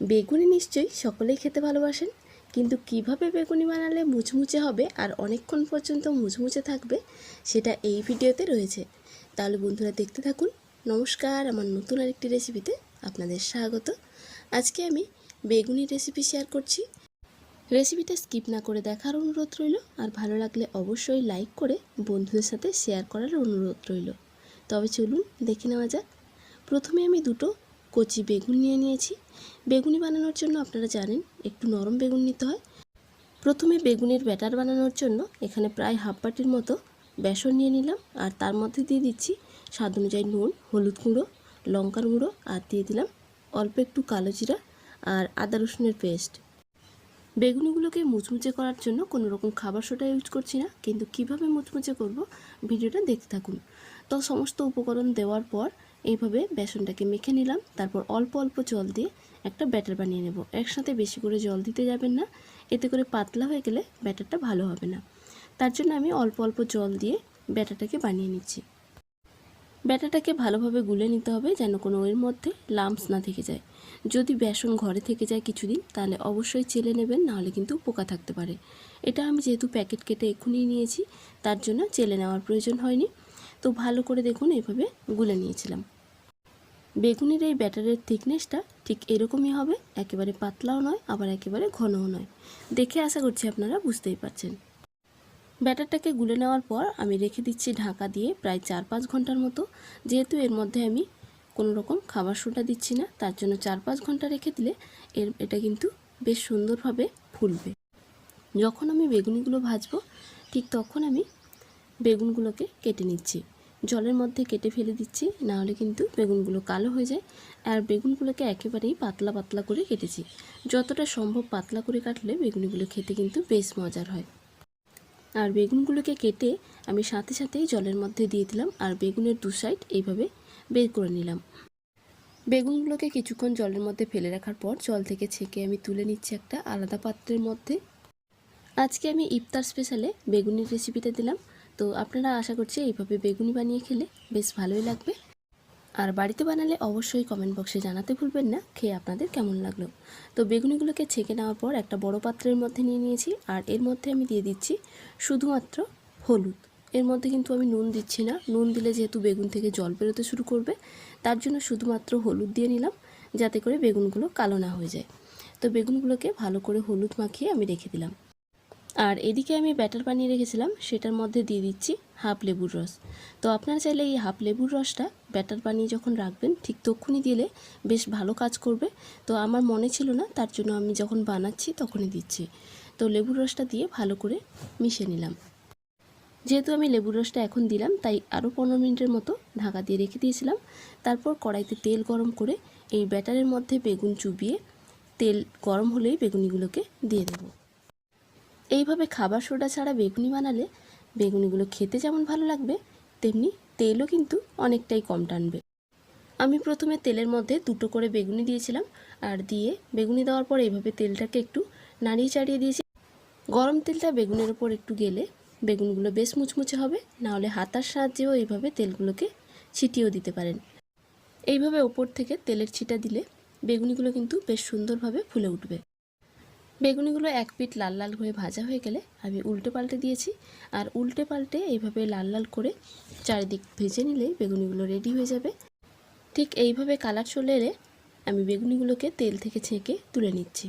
বেগুনি নিশ্চয়ই সকলেই খেতে ভালোবাসেন, কিন্তু কীভাবে বেগুনি বানালে মুচমুচে হবে আর অনেকক্ষণ পর্যন্ত মুচমুচে থাকবে, সেটা এই ভিডিওতে রয়েছে। তাহলে বন্ধুরা দেখতে থাকুন। নমস্কার, আমার নতুন আরেকটি রেসিপিতে আপনাদের স্বাগত। আজকে আমি বেগুনি রেসিপি শেয়ার করছি। রেসিপিটা স্কিপ না করে দেখার অনুরোধ রইল, আর ভালো লাগলে অবশ্যই লাইক করে বন্ধুদের সাথে শেয়ার করার অনুরোধ রইল। তবে চলুন দেখে নেওয়া যাক। প্রথমে আমি দুটো কচি বেগুন নিয়ে নিয়েছি। বেগুনি বানানোর জন্য আপনারা জানেন, একটু নরম বেগুন নিতে হয়। প্রথমে বেগুনের ব্যাটার বানানোর জন্য এখানে প্রায় হাফ বাটির মতো বেসন নিয়ে নিলাম, আর তার মধ্যে দিয়ে দিচ্ছি স্বাদ অনুযায়ী নুন, হলুদ গুঁড়ো, লঙ্কার গুঁড়ো, আর দিয়ে দিলাম অল্প একটু কালো জিরা আর আদা রসুনের পেস্ট। বেগুনিগুলোকে মুচমুচে করার জন্য কোনো রকম খাবার সোডা ইউজ করছি না, কিন্তু কীভাবে মুচমুচে করব ভিডিওটা দেখতে থাকুন। তো সমস্ত উপকরণ দেওয়ার পর এইভাবে বেসনটাকে মেখে নিলাম, তারপর অল্প অল্প জল দিয়ে একটা ব্যাটার বানিয়ে নেব। একসাথে বেশি করে জল দিতে যাবেন না, এতে করে পাতলা হয়ে গেলে ব্যাটারটা ভালো হবে না। তার জন্য আমি অল্প অল্প জল দিয়ে ব্যাটারটাকে বানিয়ে নিচ্ছি। ব্যাটাটাকে ভালোভাবে গুলে নিতে হবে যেন কোনো এর মধ্যে লাম্পস না থেকে যায়। যদি বেসন ঘরে থেকে যায় কিছুদিন, তাহলে অবশ্যই চেলে নেবেন, নাহলে কিন্তু পোকা থাকতে পারে। এটা আমি যেহেতু প্যাকেট কেটে এক্ষুনি নিয়েছি, তার জন্য চেলে নেওয়ার প্রয়োজন হয়নি। তো ভালো করে দেখুন, এইভাবে গুলে নিয়েছিলাম। বেগুনের এই ব্যাটারের থিকনেসটা ঠিক এরকমই হবে, একেবারে পাতলাও নয়, আবার একেবারে ঘনও নয়। দেখে আশা করছি আপনারা বুঝতেই পারছেন। ব্যাটারটাকে গুলে নেওয়ার পর আমি রেখে দিচ্ছি ঢাকা দিয়ে প্রায় চার পাঁচ ঘণ্টার মতো। যেহেতু এর মধ্যে আমি কোনো রকম খাবার সোডা দিচ্ছি না, তার জন্য চার পাঁচ ঘণ্টা রেখে দিলে এর, এটা কিন্তু বেশ সুন্দরভাবে ফুলবে। যখন আমি বেগুনিগুলো ভাজবো, ঠিক তখন আমি বেগুনগুলোকে কেটে নিচ্ছি। জলের মধ্যে কেটে ফেলে দিচ্ছি, নাহলে কিন্তু বেগুনগুলো কালো হয়ে যায়। আর বেগুনগুলোকে একেবারেই পাতলা পাতলা করে কেটেছি। যতটা সম্ভব পাতলা করে কাটলে বেগুনগুলো খেতে কিন্তু বেশ মজার হয়। আর বেগুনগুলোকে কেটে আমি সাথে সাথেই জলের মধ্যে দিয়ে দিলাম আর বেগুনের দু সাইড এইভাবে বের করে নিলাম। বেগুনগুলোকে কিছুক্ষণ জলের মধ্যে ফেলে রাখার পর জল থেকে ছেঁকে আমি তুলে নিচ্ছি একটা আলাদা পাত্রের মধ্যে। আজকে আমি ইফতার স্পেশালে বেগুনের রেসিপিটা দিলাম। তো আপনারা আশা করছি এইভাবে বেগুনি বানিয়ে খেলে বেশ ভালোই লাগবে। আর বাড়িতে বানালে অবশ্যই কমেন্ট বক্সে জানাতে ভুলবেন না, খেয়ে আপনাদের কেমন লাগল? তো বেগুনিগুলোকে ছেঁকে নেওয়ার পর একটা বড় পাত্রের মধ্যে নিয়ে নিয়েছি, আর এর মধ্যে আমি দিয়ে দিচ্ছি শুধুমাত্র হলুদ। এর মধ্যে কিন্তু আমি নুন দিচ্ছি না, নুন দিলে যেহেতু বেগুন থেকে জল বেরোতে শুরু করবে, তার জন্য শুধুমাত্র হলুদ দিয়ে নিলাম, যাতে করে বেগুনগুলো কালো না হয়ে যায়। তো বেগুনগুলোকে ভালো করে হলুদ মাখিয়ে আমি রেখে দিলাম। আর এদিকে আমি ব্যাটার বানিয়ে রেখেছিলাম, সেটার মধ্যে দিয়ে দিচ্ছি হাফ লেবুর রস। তো আপনারা চাইলে এই হাফ লেবুর রসটা ব্যাটার বানিয়ে যখন রাখবেন, ঠিক তক্ষুনি দিলে বেশ ভালো কাজ করবে। তো আমার মনে ছিল না, তার জন্য আমি যখন বানাচ্ছি তখনই দিচ্ছি। তো লেবুর রসটা দিয়ে ভালো করে মিশিয়ে নিলাম। যেহেতু আমি লেবুর রসটা এখন দিলাম, তাই আরও পনেরো মিনিটের মতো ঢাকা দিয়ে রেখে দিয়েছিলাম। তারপর কড়াইতে তেল গরম করে এই ব্যাটারের মধ্যে বেগুন চুবিয়ে, তেল গরম হলেই বেগুনিগুলোকে দিয়ে দেবো। এইভাবে খাবার সোডা ছাড়া বেগুনি বানালে বেগুনিগুলো খেতে যেমন ভালো লাগবে, তেমনি তেলও কিন্তু অনেকটাই কম টানবে। আমি প্রথমে তেলের মধ্যে দুটো করে বেগুনি দিয়েছিলাম আর দিয়ে বেগুনি দেওয়ার পর এইভাবে তেলটাকে একটু নাড়িয়ে চাড়িয়ে দিয়েছি। গরম তেলটা বেগুনের ওপর একটু গেলে বেগুনগুলো বেশ মুচমুচে হবে, নাহলে হাতার সাহায্যেও এইভাবে তেলগুলোকে ছিটিয়েও দিতে পারেন। এইভাবে ওপর থেকে তেলের ছিটা দিলে বেগুনিগুলো কিন্তু বেশ সুন্দরভাবে ফুলে উঠবে। বেগুনিগুলো এক পিট লাল লাল করে ভাজা হয়ে গেলে আমি উল্টে পাল্টে দিয়েছি। আর উল্টে পাল্টে এইভাবে লাল লাল করে চারিদিক ভেজে নিলেই বেগুনিগুলো রেডি হয়ে যাবে। ঠিক এইভাবে কালার চলে এলে আমি বেগুনিগুলোকে তেল থেকে ছেঁকে তুলে নিচ্ছি।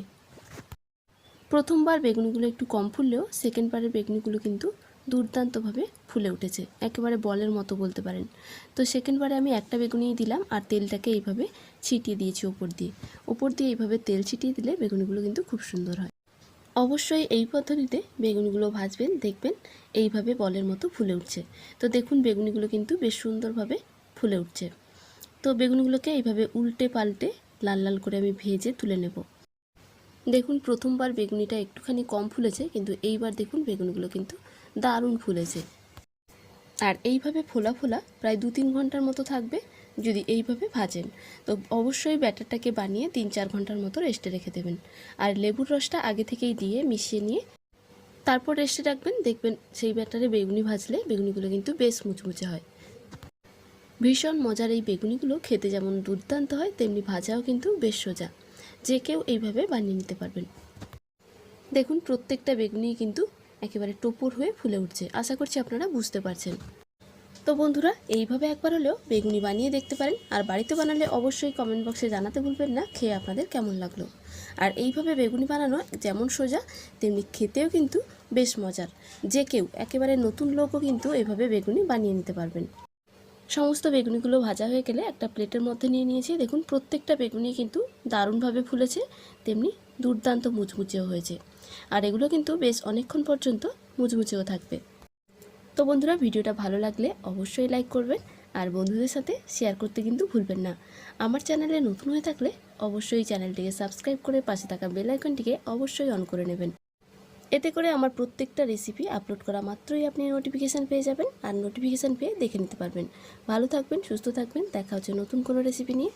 প্রথমবার বেগুনিগুলো একটু কম ফুললেও সেকেন্ডবারের বেগুনিগুলো কিন্তু দুর্দান্তভাবে ফুলে উঠেছে। একেবারে বলের মতো বলতে পারেন। তো সেকেন্ডবারে আমি একটা বেগুনিই দিলাম আর তেলটাকে এইভাবে ছিটিয়ে দিয়েছি ওপর দিয়ে। ওপর দিয়ে এইভাবে তেল ছিটিয়ে দিলে বেগুনিগুলো কিন্তু খুব সুন্দর হয়। অবশ্যই এই পদ্ধতিতে বেগুনিগুলো ভাজবেন, দেখবেন এইভাবে বলের মতো ফুলে উঠছে। তো দেখুন বেগুনিগুলো কিন্তু বেশ সুন্দরভাবে ফুলে উঠছে। তো বেগুনগুলোকে এইভাবে উল্টে পাল্টে লাল লাল করে আমি ভেজে তুলে নেব। দেখুন প্রথমবার বেগুনিটা একটুখানি কম ফুলেছে, কিন্তু এইবার দেখুন বেগুনগুলো কিন্তু দারুণ ফুলেছে। আর এইভাবে ফোলা ফোলা প্রায় দু তিন ঘণ্টার মতো থাকবে যদি এইভাবে ভাজেন। তো অবশ্যই ব্যাটারটাকে বানিয়ে তিন চার ঘণ্টার মতো রেস্টে রেখে দেবেন। আর লেবুর রসটা আগে থেকেই দিয়ে মিশিয়ে নিয়ে তারপর রেস্টে রাখবেন। দেখবেন সেই ব্যাটারে বেগুনি ভাজলে বেগুনিগুলো কিন্তু বেশ মুচমুচে হয়। ভীষণ মজার এই বেগুনিগুলো খেতে যেমন দুর্দান্ত হয়, তেমনি ভাজাও কিন্তু বেশ সোজা। যে কেউ এইভাবে বানিয়ে নিতে পারবেন। দেখুন, প্রত্যেকটা বেগুনি কিন্তু একেবারে টুপুর হয়ে ফুলে উঠছে। আশা করছি আপনারা বুঝতে পারছেন। তো বন্ধুরা, এইভাবে একবার হলেও বেগুনি বানিয়ে দেখতে পারেন। আর বাড়িতে বানালে অবশ্যই কমেন্ট বক্সে জানাতে ভুলবেন না, খেয়ে আপনাদের কেমন লাগল। আর এইভাবে বেগুনি বানানো যেমন সোজা, তেমনি খেতেও কিন্তু বেশ মজার। যে কেউ একেবারে নতুন লোকও কিন্তু এভাবে বেগুনি বানিয়ে নিতে পারবেন। সমস্ত বেগুনিগুলো ভাজা হয়ে গেলে একটা প্লেটের মধ্যে নিয়ে নিয়েছি। দেখুন, প্রত্যেকটা বেগুনি কিন্তু দারুণভাবে ফুলেছে, তেমনি দুর্দান্ত মুচমুচেও হয়েছে। আর এগুলো কিন্তু বেশ অনেকক্ষণ পর্যন্ত মুচমুচেও থাকবে। তো বন্ধুরা, ভিডিওটা ভালো লাগলে অবশ্যই লাইক করবেন আর বন্ধুদের সাথে শেয়ার করতে কিন্তু ভুলবেন না। আমার চ্যানেলে নতুন হয়ে থাকলে অবশ্যই চ্যানেলটিকে সাবস্ক্রাইব করে পাশে থাকা বেল আইকনটিকে অবশ্যই অন করে নেবেন। এতে করে আমার প্রত্যেকটা রেসিপি আপলোড করা মাত্রই আপনি নোটিফিকেশান পেয়ে যাবেন আর নোটিফিকেশান পেয়ে দেখে নিতে পারবেন। ভালো থাকবেন, সুস্থ থাকবেন, দেখা হচ্ছে নতুন কোনো রেসিপি নিয়ে।